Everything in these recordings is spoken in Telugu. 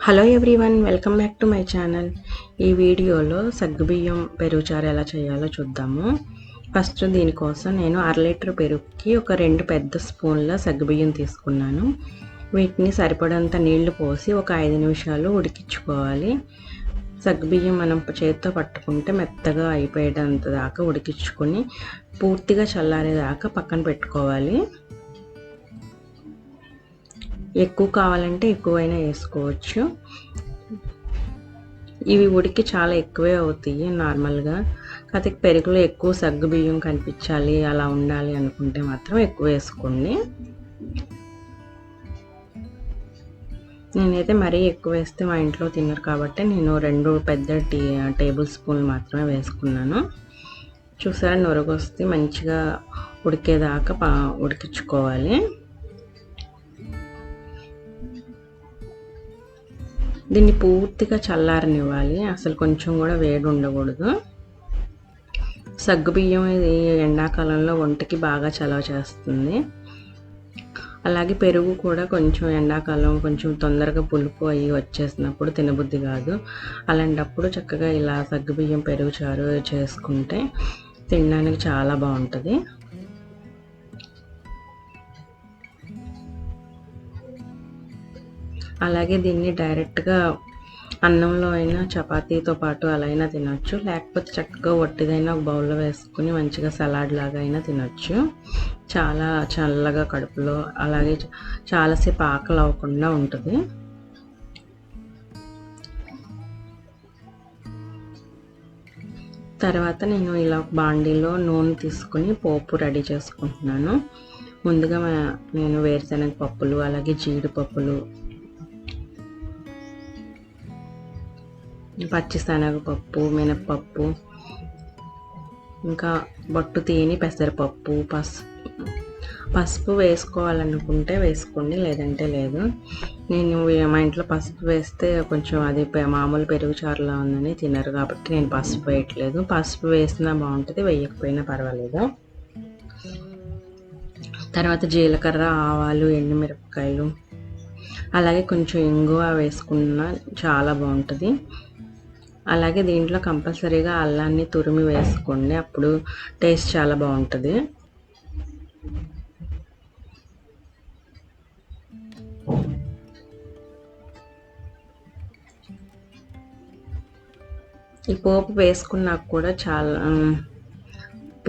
Hello everyone welcome back to my channel ఈ వీడియోలో సగ్గుబియ్యం పెరుగుచారు ఎలా చేయాలో చూద్దాము. ఫస్ట్ దీనికోసం నేను అర లీటర్ పెరుగుకి ఒక రెండు పెద్ద స్పూన్ల సగ్గుబియ్యం తీసుకున్నాను. వీటిని సరిపడంత నీళ్ళు పోసి ఒక ఐదు నిమిషాలు ఉడికించుకోవాలి. సగ్గుబియ్యం మనం చేతితో పట్టుకుంటే మెత్తగా అయిపోయేటంత దాకా ఉడికించుకొని పూర్తిగా చల్లారేదాకా పక్కన పెట్టుకోవాలి. ఎక్కువ కావాలంటే ఎక్కువైనా వేసుకోవచ్చు. ఇవి ఉడికి చాలా ఎక్కువే అవుతాయి నార్మల్గా. కాకపోతే పెరుగులో ఎక్కువ సగ్గు బియ్యం కనిపించాలి అలా ఉండాలి అనుకుంటే మాత్రం ఎక్కువ వేసుకోండి. నేనైతే మరీ ఎక్కువ వేస్తే మా ఇంట్లో తిన్నారు కాబట్టి నేను రెండు పెద్ద టీ టేబుల్ స్పూన్లు మాత్రమే వేసుకున్నాను. చూసారా నొరగొస్తే మంచిగా ఉడికేదాకా ఉడికించుకోవాలి. దీన్ని పూర్తిగా చల్లారనివ్వాలి. అసలు కొంచెం కూడా వేడి ఉండకూడదు. సగ్గుబియ్యం ఇది ఎండాకాలంలో ఒంటికి బాగా చలవ చేస్తుంది. అలాగే పెరుగు కూడా కొంచెం ఎండాకాలం కొంచెం తొందరగా పులుపు అయ్యి వచ్చేసినప్పుడు తినబుద్ధి కాదు. అలాంటప్పుడు చక్కగా ఇలా సగ్గుబియ్యం పెరుగు చారు చేసుకుంటే తినడానికి చాలా బాగుంటుంది. అలాగే దీన్ని డైరెక్ట్గా అన్నంలో అయినా చపాతీతో పాటు అలా అయినా తినొచ్చు. లేకపోతే చక్కగా ఒట్టిదైనా ఒక బౌల్లో వేసుకుని మంచిగా సలాడ్ లాగా అయినా తినొచ్చు. చాలా చల్లగా కడుపులో అలాగే చాలాసేపు ఆకలి అవ్వకుండా ఉంటుంది. తర్వాత నేను ఇలా బాండీలో నూనె తీసుకుని పోపు రెడీ చేసుకుంటున్నాను. ముందుగా నేను వేరుశనగ పప్పులు అలాగే జీడిపప్పులు పచ్చిశనగపప్పు మినప్పప్పు ఇంకా బొట్టు తీని పెసరపప్పు పసుపు పసుపు వేసుకోవాలనుకుంటే వేసుకోండి లేదంటే లేదు. నేను మా ఇంట్లో పసుపు వేస్తే కొంచెం అది మామూలు పెరుగు చారులా ఉందని తినరు కాబట్టి నేను పసుపు వేయట్లేదు. పసుపు వేసినా బాగుంటుంది వేయకపోయినా పర్వాలేదు. తర్వాత జీలకర్ర ఆవాలు ఎండుమిరపకాయలు అలాగే కొంచెం ఇంగువ వేసుకున్న చాలా బాగుంటుంది. అలాగే దీంట్లో కంపల్సరీగా అల్లాన్ని తురిమి వేసుకోండి అప్పుడు టేస్ట్ చాలా బాగుంటుంది. ఈ పోపు వేసుకున్నాక కూడా చాలా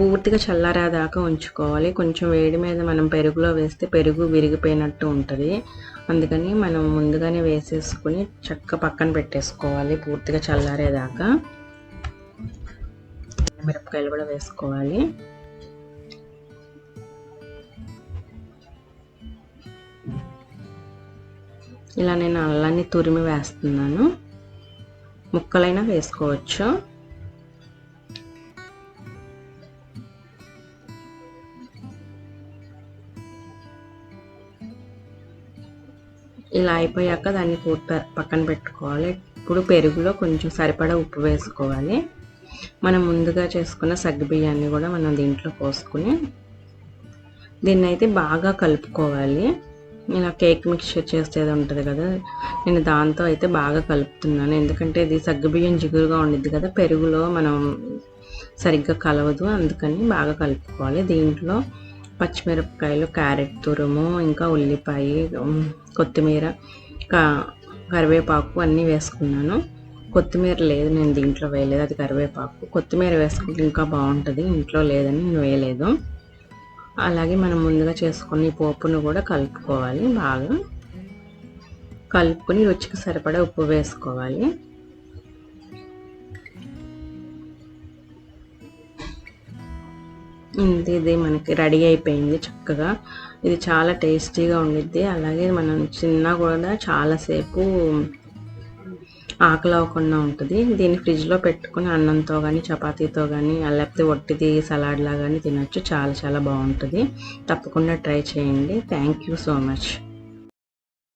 పూర్తిగా చల్లారేదాకా ఉంచుకోవాలి. కొంచెం వేడి మీద మనం పెరుగులో వేస్తే పెరుగు విరిగిపోయినట్టు ఉంటుంది. అందుకని మనం ముందుగానే వేసేసుకుని చక్క పక్కన పెట్టేసుకోవాలి. పూర్తిగా చల్లారేదాకా మిరపకాయలు కూడా వేసుకోవాలి. ఇలా నేను అల్లాన్ని తురిమి వేస్తున్నాను. ముక్కలైనా వేసుకోవచ్చు. ఇలా అయిపోయాక దాన్ని పూర్తి పక్కన పెట్టుకోవాలి. ఇప్పుడు పెరుగులో కొంచెం సరిపడా ఉప్పు వేసుకోవాలి. మనం ముందుగా చేసుకున్న సగ్గుబియ్యాన్ని కూడా మనం దీంట్లో పోసుకుని దీన్ని అయితే బాగా కలుపుకోవాలి. నేను కేక్ మిక్చర్ చేసేది ఉంటుంది కదా. నేను దాంతో అయితే బాగా కలుపుతున్నాను. ఎందుకంటే ఇది సగ్గుబియ్యం జిగురుగా ఉండిద్ది కదా. పెరుగులో మనం సరిగ్గా కలవదు. అందుకని బాగా కలుపుకోవాలి. దీంట్లో పచ్చిమిరపకాయలు క్యారెట్ తురుము ఇంకా ఉల్లిపాయ కొత్తిమీర కరివేపాకు అన్నీ వేసుకున్నాను. కొత్తిమీర లేదు నేను దీంట్లో వేయలేదు అది కరివేపాకు. కొత్తిమీర వేసుకుంటే ఇంకా బాగుంటుంది ఇంట్లో లేదని నేను వేయలేదు. అలాగే మనం ముందుగా చేసుకుని పోపును కూడా కలుపుకోవాలి బాగా. కలుపుకొని రుచికి సరిపడా ఉప్పు వేసుకోవాలి. ఇది మనకి రెడీ అయిపోయింది చక్కగా. ఇది చాలా టేస్టీగా ఉండిద్ది. అలాగే మనం చిన్న కూడా చాలాసేపు ఆకలి అవ్వకుండా ఉంటుంది. దీన్ని ఫ్రిడ్జ్లో పెట్టుకుని అన్నంతో కానీ చపాతీతో కానీ లేకపోతే ఒట్టిది సలాడ్లా కానీ తినొచ్చు. చాలా చాలా బాగుంటుంది. తప్పకుండా ట్రై చేయండి. Thank you so much